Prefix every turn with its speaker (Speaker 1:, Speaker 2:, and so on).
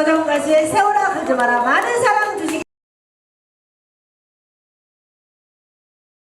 Speaker 1: 조정가수의 세월아 그저 마라 많은 사랑 주세요.